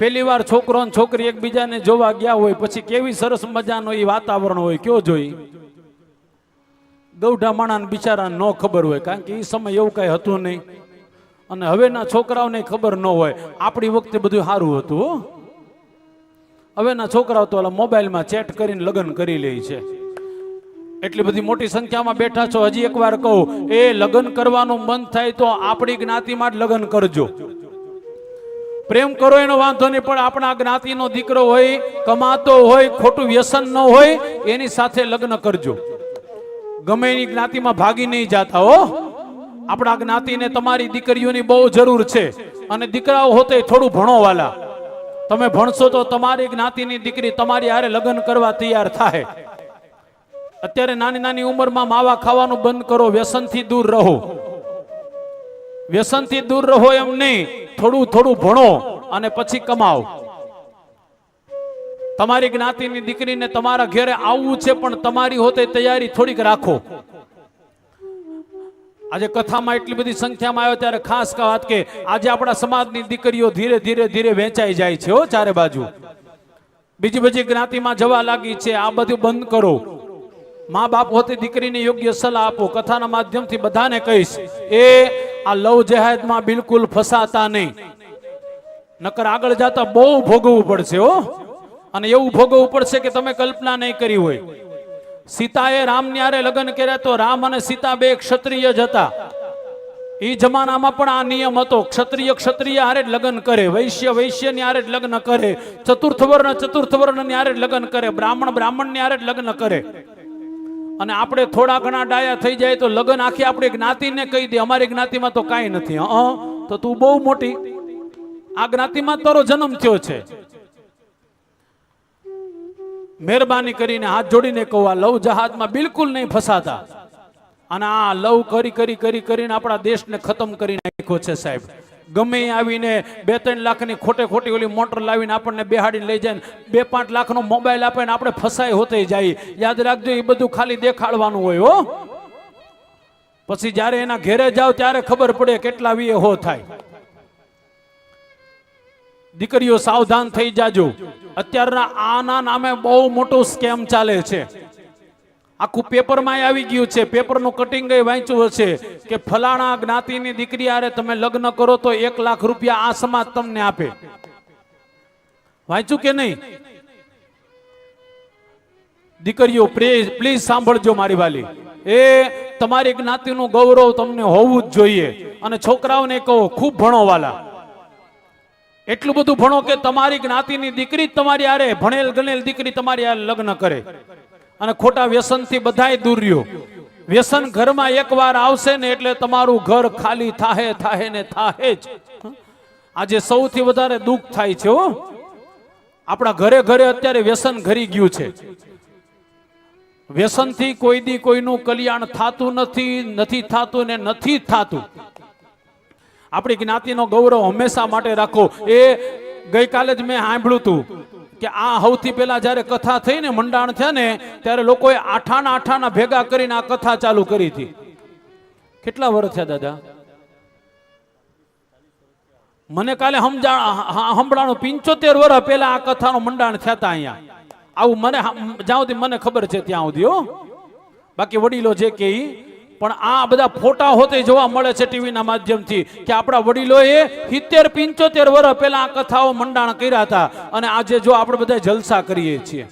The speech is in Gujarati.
પહેલી વાર છોકરો છોકરી એકબીજાને જોવા ગયા હોય, પછી કેવી સરસ મજાનો એ વાતાવરણ હોય, કયો જોઈ? ગૌઢા માણા બિચારા ન ખબર હોય, કારણ કે એ સમય એવું કઈ હતું નહીં. અને હવેના છોકરાઓને ખબર ન હોય, આપણી વખતે બધું સારું હતું હવેના છોકરાઓ તો ઓલા મોબાઈલમાં ચેટ કરીને લગ્ન કરી લે છે. એટલી બધી મોટી સંખ્યામાં બેઠા છો, હજી એકવાર કહું, એ લગ્ન કરવાનું મન થાય તો આપણી જ્ઞાતિમાં જ લગ્ન કરજો. પ્રેમ કરો, એનો વાંધો નહીં, પણ આપણા જ્ઞાતિનો દીકરો હોય, કમાતો હોય, ખોટું વ્યસન ન હોય, એની સાથે લગ્ન કરજો. ગમે એની જ્ઞાતિમાં ભાગી નહીં જાતા હો. આપણા જ્ઞાતિને તમારી દીકરીઓની બહુ જરૂર છે. અને દીકરાઓ હોતે થોડું ભણો વાલા તમે ભણશો તો તમારી જ્ઞાતિની દીકરી તમારી હારે લગ્ન કરવા તૈયાર થાય અત્યારે નાની નાની ઉંમરમાં માવા ખાવાનું બંધ કરો, વ્યસનથી દૂર રહો. વ્યસનથી દૂર રહો એમ નહીં. થોડું થોડું ભણો અને પછી કમાઓ. તમારી જ્ઞાતિની દીકરીને તમારા ઘરે આવવું છે, પણ તમારી હોતે તૈયારી થોડીક રાખો. આજે કથામાં એટલી બધી સંખ્યામાં આવ્યો ત્યારે ખાસ વાત કે આજે આપણા સમાજની દીકરીઓ ધીરે ધીરે ધીરે વેચાઈ જાય છે, હો, ચારે બાજુ. બીજી બધી જ્ઞાતિમાં જવા લાગી છે, આ બધું બંધ કરો. મા બાપ હોતે દીકરીને યોગ્ય સલાહ આપો. કથાના માધ્યમથી બધાને કહીશ, એ આ લવ જેહાદમાં બિલકુલ ફસાતા નહીં. નકર આગળ જતા બહુ ભોગવવું પડશે, હો. અને એવું ભોગવવું પડશે કે તમે કલ્પના નહીં કરી હોય. સીતાએ રામની આરે લગ્ન કર્યા તો રામ અને સીતા બે ક્ષત્રિય જ હતા. એ જમાનામાં પણ આ નિયમ હતો, ક્ષત્રિય ક્ષત્રિય હારે જ લગ્ન કરે, વૈશ્ય વૈશ્યની હારે જ લગ્ન કરે ચતુર્થ વર્ણ ચતુર્થ વર્ણની હારે જ લગ્ન કરે, બ્રાહ્મણ બ્રાહ્મણની હારે જ લગ્ન કરે. અને આપણે થોડા ઘણા ડાયા થઈ જાય તો લગ્ન આખી આપણી જ્ઞાતિને કહી દે. અમારી જ્ઞાતિમાં તો કાંઈ નથી. હં તો તું બહુ મોટી. આ જ્ઞાતિમાં તારો જન્મ થયો છે. મહેરબાની કરીને હાથ જોડીને કહું, આ લવ જહાજમાં બિલકુલ નહીં ફસાતા. અને આ લવ કરી કરી કરી, કરીને આપણા દેશને ખતમ કરી નાખ્યો છે સાહેબ. ગમે આવીને બે ત્રણ લાખની ખોટે ખોટી ઓલી મોટર લાવીને આપણને બેહાડીને લઈ જાય બે પાંચ લાખનો મોબાઈલ આપે ને આપણે ફસાઈ હોતે જાય. યાદ રાખજો એ બધું ખાલી દેખાડવાનું હોય, હો. પછી જ્યારે એના ઘેરે જાઓ ત્યારે ખબર પડે કેટલા વીએ હો થાય. દીકરીઓ સાવધાન થઈ જાજો. અત્યારના આના નામે બહુ મોટો સ્કેમ ચાલે છે. આખું પેપરમાં આવી ગયું છે. પેપરનું કટિંગ વાંચ્યું હશે કે ફલાણા જ્ઞાતિની દીકરી આરે તમે લગ્ન કરો તો એક લાખ રૂપિયા આ સમાજ તમને આપે. વાંચ્યું કે નહીં? દીકરીઓ પ્લીઝ સાંભળજો મારી વાલી. એ તમારી જ્ઞાતિનું ગૌરવ તમને હોવું જ જોઈએ. અને છોકરાઓને કહો, ખૂબ ભણો વાલા. એટલું બધું ભણો કે તમારી જ્ઞાતિની દીકરી તમારી આરે ભણેલ ગણેલ દીકરી તમારી આરે લગ્ન કરે. અને ખોટા વ્યસનથી બધાય દૂર રહ્યો. વ્યસન ઘરમાં એકવાર આવશે ને એટલે તમારું ઘર ખાલી થાહે થાહે ને થાહે જ. આજે સૌથી વધારે દુઃખ થાય છે, હો. આપણા ઘરે ઘરે અત્યારે વ્યસન ઘરી ગયું છે. વ્યસનથી કોઈ દી કોઈનું કલ્યાણ થાતું નથી નથી થાતું ને નથી થાતું. આપણી જ્ઞાતિનો ગૌરવ હંમેશા માટે રાખો. એ ગઈકાલે જ મેં સાંભળ્યું હતું. કે આ સૌથી પહેલા જ્યારે કથા થઈ ને મંડાણ થયા ને, ત્યારે લોકોએ આઠાના આઠાના ભેગા કરીને આ કથા ચાલુ કરી હતી. કેટલા વર્ષ થયા દાદા? મને કાલે સમજા સંભળાણું પિંચોતેર વર્ષ પહેલા આ કથાનું મંડાણ થયા હતા અહીંયા. આવું મને જ્યાં સુધી મને ખબર છે ત્યાં સુધી બાકી વડીલો જે કે પણ આ બધા ફોટા હોતે જોવા મળે છે ટીવીના માધ્યમથી કે આપણા વડીલોએ સિત્તેર, પિંચોતેર વર્ષ પહેલા આ કથાઓ મંડાણ કર્યા હતા. અને આજે જો આપણે બધા જલસા કરીએ છીએ.